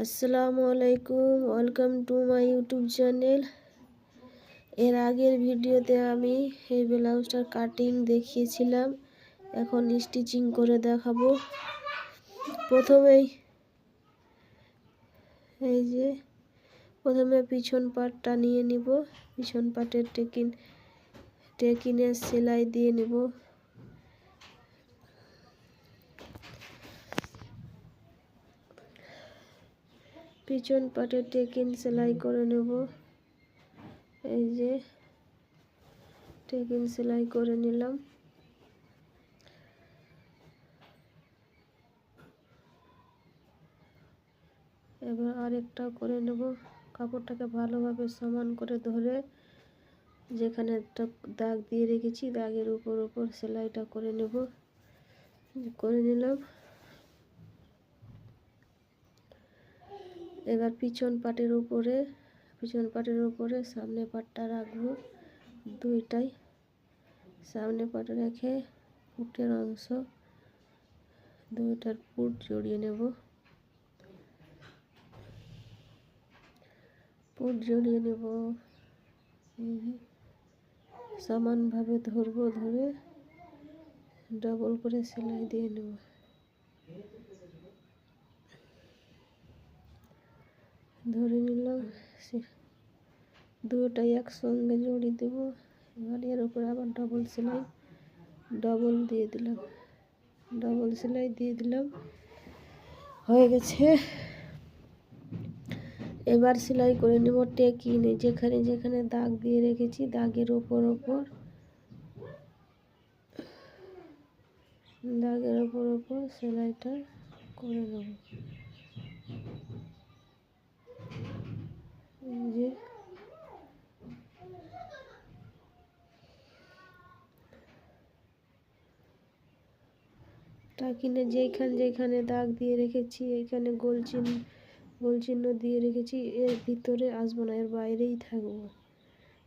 আসসালামু আলাইকুম welcome to my YouTube channel এর আগের ভিডিওতে আমি এই ব্লাউজটার কাটিং দেখিয়েছিলাম। এখন স্টিচিং করে দেখাবো। প্রথমেই এই যে, প্রথমে পিছন পাটটা নিয়ে নিব। পিছন পাটের টেকিন টেকিনের সেলাই দিয়ে নেব। পিছন পাটে টেকিন সেলাই করে নেব। এই যে টেকিন সেলাই করে নিলাম। এবার আরেকটা করে নেব। কাপড়টাকে ভালোভাবে সমান করে ধরে যেখানে একটা দাগ দিয়ে রেখেছি, দাগের উপর উপর সেলাইটা করে নেব। করে নিলাম। এবার পিছন পাটের উপরে, পিছন পাটের উপরে, সামনে পাটটা রাখব দুইটাই। সামনে পাট রেখে পুটের অংশ দুইটার পুট জড়িয়ে নেব। পুট জড়িয়ে নেব। সমানভাবে ধরবো ধরে ডবল করে সেলাই দিয়ে নেব। ধরে নিলাম দুটাই একসঙ্গে জড়ি দেব। এবার এর উপরে আবার ডবল সেলাই ডবল দিয়ে দিলাম। ডবল সেলাই দিয়ে দিলাম। হয়ে গেছে। এবার সেলাই করে নেব টেকিনে, যেখানে যেখানে দাগ দিয়ে রেখেছি, দাগের ওপর ওপর। দাগের ওপর ওপর সেলাইটা করে নেব। যে টাকিনে যেখানে যেখানে দাগ দিয়ে রেখেছি এইখানে গোল চিহ্ন গোল চিহ্ন দিয়ে রেখেছি, এর ভিতরে আসব না, এর বাইরেই থাকব।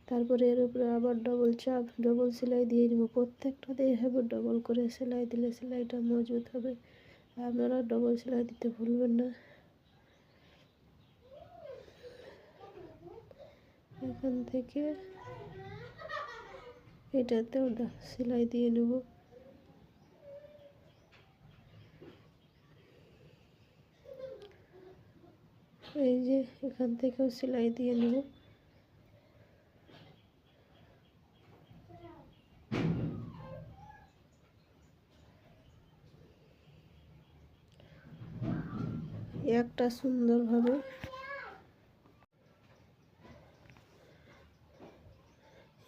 তারপরে এর উপরে আবার ডবল চাপ ডবল সেলাই দিয়ে দিব। প্রত্যেকটাতে এভাবে ডবল করে সেলাই দিলে সেলাইটা মজবুত হবে। আপনারা ডবল সেলাই দিতে ভুলবেন না। এখান থেকে এটাতেও সেলাই দিয়ে নেব। এই যে এখান থেকেও সেলাই দিয়ে নেব। একটা সুন্দরভাবে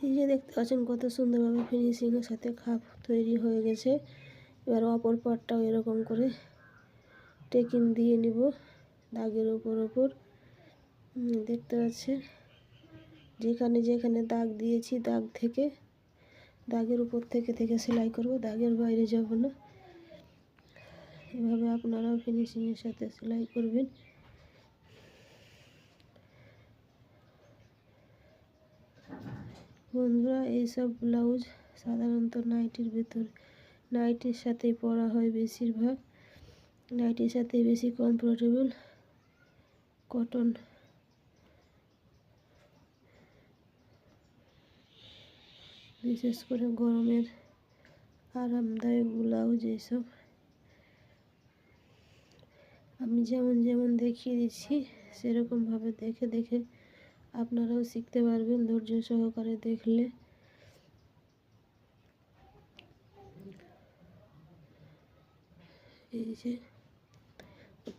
এই যে দেখতে পাচ্ছেন কত সুন্দরভাবে ফিনিশিংয়ের সাথে খাপ তৈরি হয়ে গেছে। এবার অপর পাটটাও এরকম করে টেকিং দিয়ে নিব দাগের ওপর ওপর দেখতে পাচ্ছেন? যেখানে যেখানে দাগ দিয়েছি, দাগ থেকে, দাগের উপর থেকে থেকে সেলাই করব, দাগের বাইরে যাব না। এভাবে আপনারাও ফিনিশিংয়ের সাথে সেলাই করবেন। বন্ধুরা, এইসব ব্লাউজ সাধারণত নাইটির ভেতর, নাইটির সাথেই পরা হয় বেশিরভাগ। নাইটির সাথে বেশি কমফোর্টেবল কটন বিশেষ করে গরমের আরামদায়ক ব্লাউজ এইসব। আমি যেমন যেমন দেখিয়ে দিচ্ছি, সেরকমভাবে দেখে দেখে আপনারাও শিখতে পারবেন, ধৈর্য সহকারে দেখলে। এই যে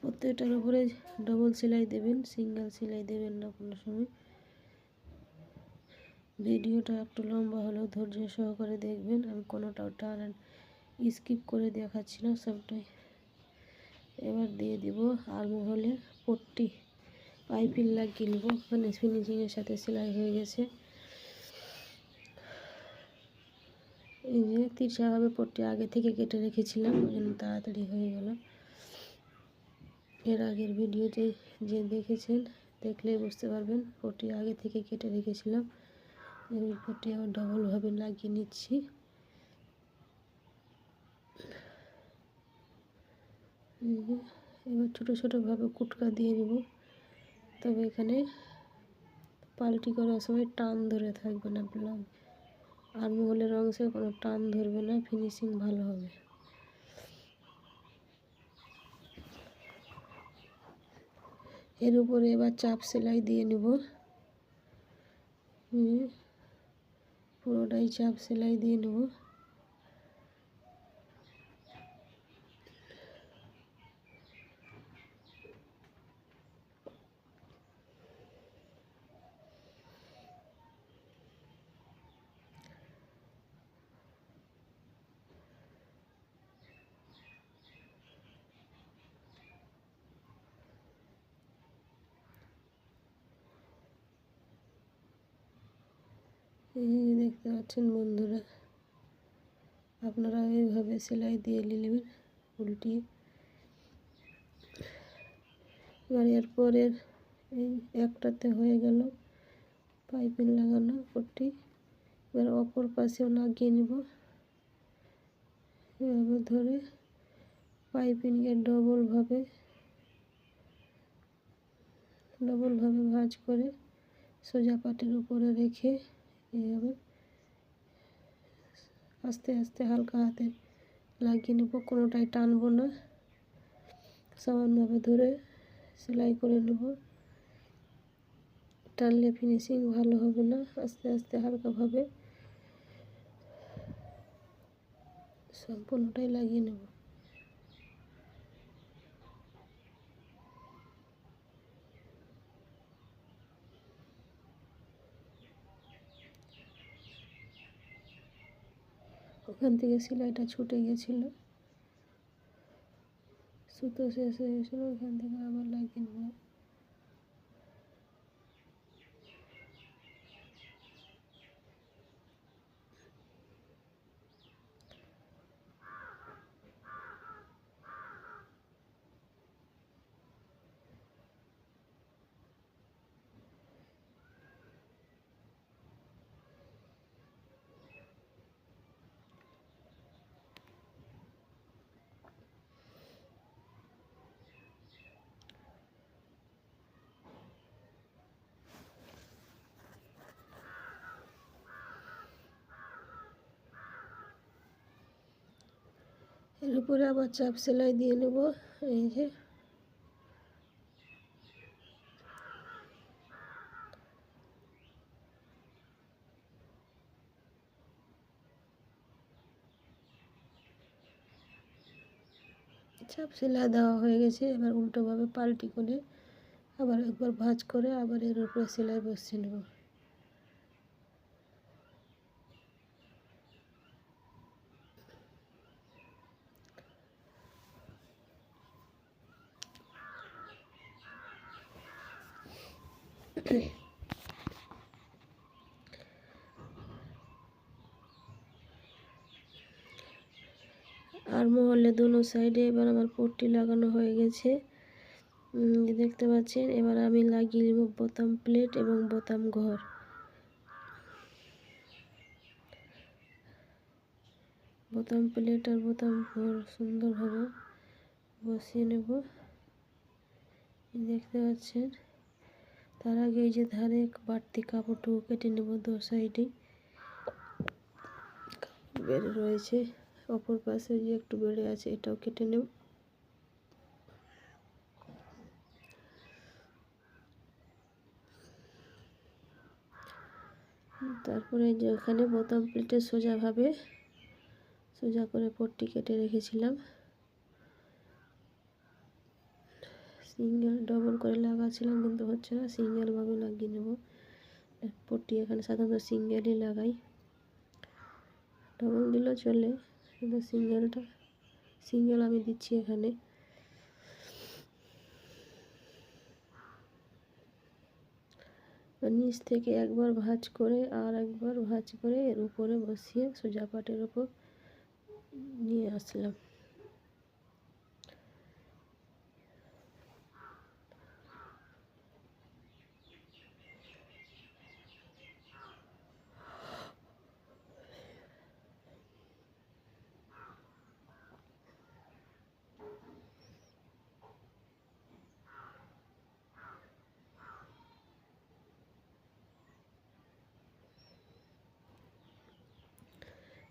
প্রত্যেকটার উপরে ডবল সেলাই দেবেন সিঙ্গেল সেলাই দেবেন না কোনো সময়। ভিডিওটা একটু লম্বা হলেও ধৈর্য সহকারে দেখবেন। আমি কোনোটাও টান স্কিপ করে দেখাচ্ছি না, সবটাই। এবার দিয়ে দিব আর মহলে পট্টি। পাইপিং লাগিয়ে নেব ওখানে ফিনিশিংয়ের সাথে সেলাই হয়ে গেছে। এই যে তিরছাভাবে পট্টি আগে থেকে কেটে রেখেছিলাম, ওই জন্য তাড়াতাড়ি হয়ে গেল। এর আগের ভিডিওতে যে দেখেছেন, দেখলেই বুঝতে পারবেন, পট্টি আগে থেকে কেটে রেখেছিলাম। এই পট্টি আবার ডবলভাবে লাগিয়ে নিচ্ছি। এবার ছোটো ছোটোভাবে কুটকা দিয়ে নেব। তবে এখানে পাল্টি করার সময় টান ধরে থাকবে না ব্লাউজ আর মহলের অংশে কোনো টান ধরবে না ফিনিশিং ভালো হবে। এর উপরে এবার চাপ সেলাই দিয়ে নেব। পুরোটাই চাপ সেলাই দিয়ে নেব। এই দেখতে পাচ্ছেন বন্ধুরা, আপনারা এইভাবে সেলাই দিয়ে নেবেন উল্টিয়ে এবার এরপরের এই একটাতে হয়ে গেল পাইপিং লাগানো পট্টি। এবার অপর পাশেও লাগিয়ে নিব। এভাবে ধরে পাইপিংয়ে ডবলভাবে ডবলভাবে ভাঁজ করে সোজা পাটির উপরে রেখে এইভাবে আস্তে আস্তে হালকা হাতে লাগিয়ে নেব কোনোটাই টানবো না সমানভাবে ধরে সেলাই করে নেব টানলে ফিনিশিং ভালো হবে না আস্তে আস্তে হালকাভাবে সম্পূর্ণটাই লাগিয়ে নেব ওখান থেকে সেলাইটা ছুটে গেছিল সুতো শেষ হয়ে গেছিল ওখান থেকে আবার লাগিয়ে নেব এর উপরে আবার চাপ সেলাই দিয়ে নেব, এই যে। চাপ সেলাই দেওয়া হয়ে গেছে, এবার উল্টোভাবে পাল্টি করে আবার একবার ভাঁজ করে আবার এর উপরে সেলাই বসিয়ে নেব। আর মহলে দুনো সাইডে এবার আমার পট্টি লাগানো হয়ে গেছে। দেখতে পাচ্ছেন, এবার আমি লাগিয়ে নেব বোতাম প্লেট এবং বোতাম ঘর। বোতাম প্লেট আর বোতাম ঘর সুন্দরভাবে বসিয়ে নেব। দেখতে পাচ্ছেন। তার আগে এই যে ধারে বাড়তি কাপড়টুকু কেটে নেব দু সাইডে। বেড়ে রয়েছে। অপর পাশে যে একটু বেড়ে আছে, এটাও কেটে নেব। তারপরে যে ওখানে বোতাম প্লেটে সোজাভাবে, সোজা করে পট্টি কেটে রেখেছিলাম। সিঙ্গেল ডবল করে লাগাচ্ছিলাম কিন্তু হচ্ছে না সিঙ্গেলভাবে লাগিয়ে নেব। পট্টি এখানে সাধারণত সিঙ্গেলই লাগাই। ডবল দিলেও চলে কিন্তু সিঙ্গেলটা। সিঙ্গেল আমি দিচ্ছি এখানে। নিচ থেকে একবার ভাঁজ করে আর একবার ভাঁজ করে এর উপরে বসিয়ে সোজা পাটের উপর নিয়ে আসলাম।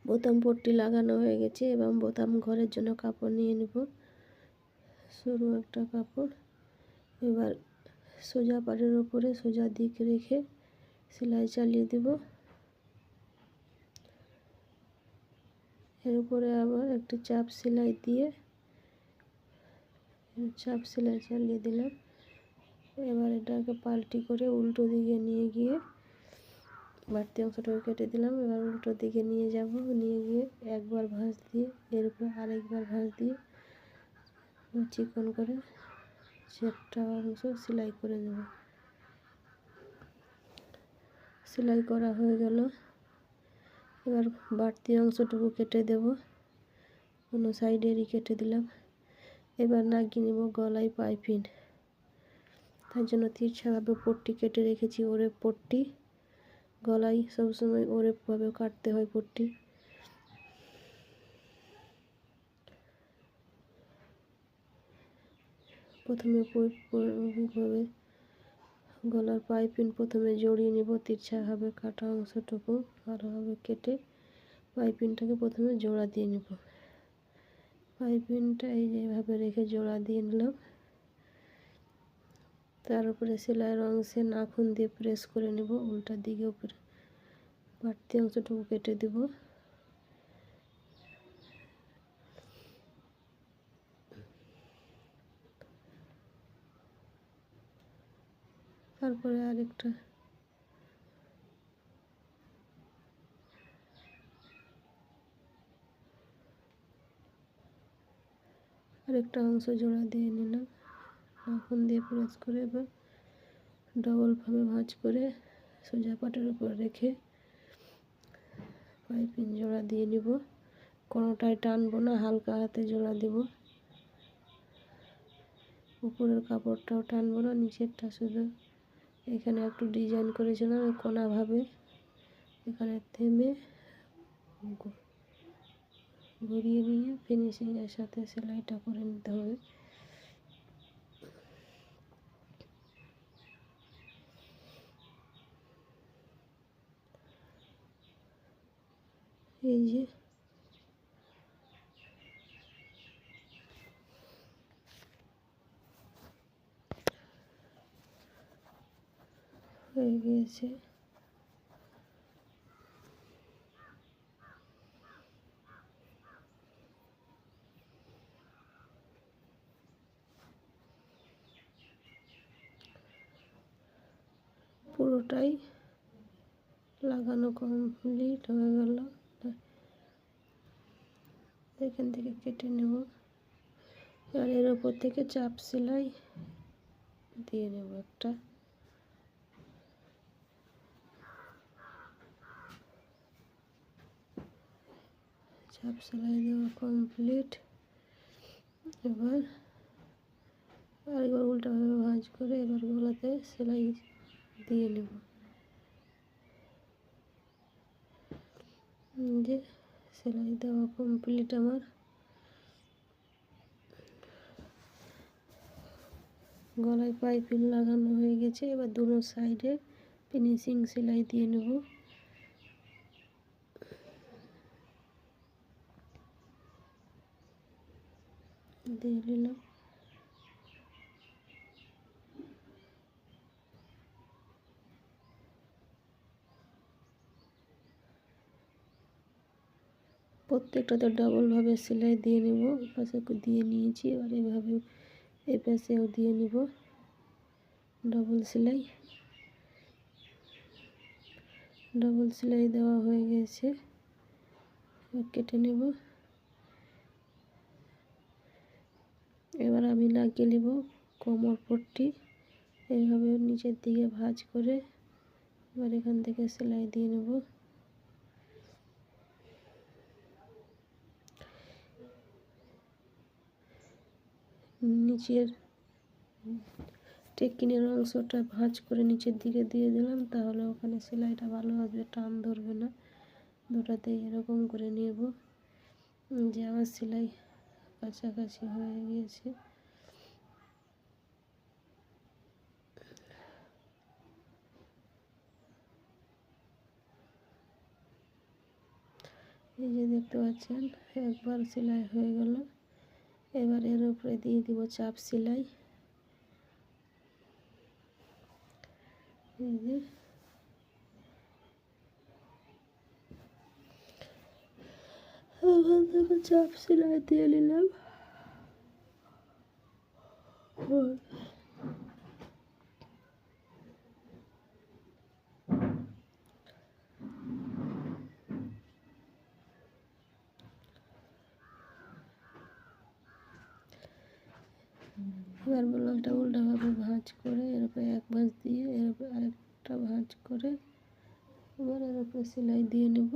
বোতাম পট্টি লাগানো হয়ে গেছে এবং বোতাম ঘরের জন্য কাপড় নিয়ে নেব। সরু একটা কাপড়। এবার সোজা পাড়ের ওপরে সোজা দিক রেখে সেলাই চালিয়ে দেব। এর উপরে আবার একটি চাপ সেলাই দিয়ে চাপ সেলাই চালিয়ে দিলাম। এবার এটাকে পাল্টি করে উল্টো দিকে নিয়ে গিয়ে বাড়তি অংশটাকে কেটে দিলাম। এবার উল্টো দিকে নিয়ে যাব। নিয়ে গিয়ে একবার ভাঁজ দিয়ে এর উপর আরেকবার ভাঁজ দিয়ে চিকন করে সেটা অংশ সেলাই করে নেব। সেলাই করা হয়ে গেল। এবার বাড়তি অংশটুকু কেটে দেব। কোনো সাইডেরই কেটে দিলাম। এবার লাগিয়ে নেব গলায় পাইপিন তার জন্য তিরছাভাবে পট্টি কেটে রেখেছি। ওরে পট্টি। গলায় সবসময় ওরেভাবে কাটতে হয় পট্টি। প্রথমে ভাবে গলার পাইপিন প্রথমে জড়িয়ে নেব তিরছাভাবে কাটা অংশটুকু ভালোভাবে কেটে পাইপিনটাকে প্রথমে জোড়া দিয়ে নেব। পাইপিনটা এই যেভাবে রেখে জোড়া দিয়ে নিলাম। তার উপরে সেলাইয়ের অংশে নাখুন দিয়ে প্রেস করে নেব, উল্টা দিকে উপরে বাড়তি অংশটুকু কেটে দেব। তারপরে আরেকটা আরেকটা অংশ জোড়া দিয়ে নিলাম। নাখুন দিয়ে প্রেস করে এবার ডবলভাবে ভাঁজ করে সোজা পাটের উপর রেখে পাইপিং জোড়া দিয়ে নিব। কোনোটায় টানবো না, হালকা হাতে জোড়া দেব। উপরের কাপড়টাও টানবো না, নিচেরটা শুধু এখানে একটু ডিজাইন করেছিলাম কোনাভাবে। এখানে থেমে ঘুরিয়ে নিয়ে ফিনিশিংয়ের সাথে সেলাইটা করে নিতে হবে। এই যে। হয়ে গিয়েছে। পুরোটাই লাগানো কমপ্লিট হয়ে গেল। এখান থেকে কেটে নেব। এবার এর ওপর থেকে চাপ সেলাই দিয়ে নেব একটা। চাপ সেলাই দেওয়া কমপ্লিট এবার আরেকবার উল্টাভাবে ভাঁজ করে এবার গলাতে সেলাই দিয়ে নেব। যে সেলাই দেওয়া কমপ্লিট আমার। গলায় পাইপিং লাগানো হয়ে গেছে, এবার দুটো সাইডে ফিনিশিং সেলাই দিয়ে নেব। দিয়ে নিলাম। প্রত্যেকটাতে ডবলভাবে সেলাই দিয়ে নেব। পাশে দিয়ে নিয়েছি, এবার এভাবে এই পাশেও দিয়ে নিব। ডবল সেলাই। ডবল সেলাই দেওয়া হয়ে গেছে। কেটে নেব। এবার আমি লাগিয়ে নেব কোমর পট্টি। এইভাবে নিচের দিকে ভাঁজ করে এবার এখান থেকে সেলাই দিয়ে নেব। নিচের টেকিনের অংশটা ভাঁজ করে নিচের দিকে দিয়ে দিলাম, তাহলে ওখানে সেলাইটা ভালো আসবে টান ধরবে না। দুটাতে এরকম করে নেব। যে আমার সেলাই কাছাকাছি হয়ে গিয়েছে। এই যে দেখতে পাচ্ছেন, একবার সেলাই হয়ে গেল। এবার এর উপরে দিয়ে দিব চাপ সেলাই। এখান থেকে চাপ সেলাই দিয়ে নিলাম। এবার ব্লাউজটা উল্টাভাবে ভাঁজ করে এর উপরে এক ভাঁজ দিয়ে এর উপরে আরেকটা ভাঁজ করে এবার এর উপরে সেলাই দিয়ে নেব।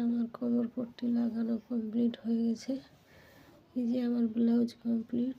আমার কোমর পট্টি লাগানো কমপ্লিট হয়ে গেছে। এই যে আমার ব্লাউজ কমপ্লিট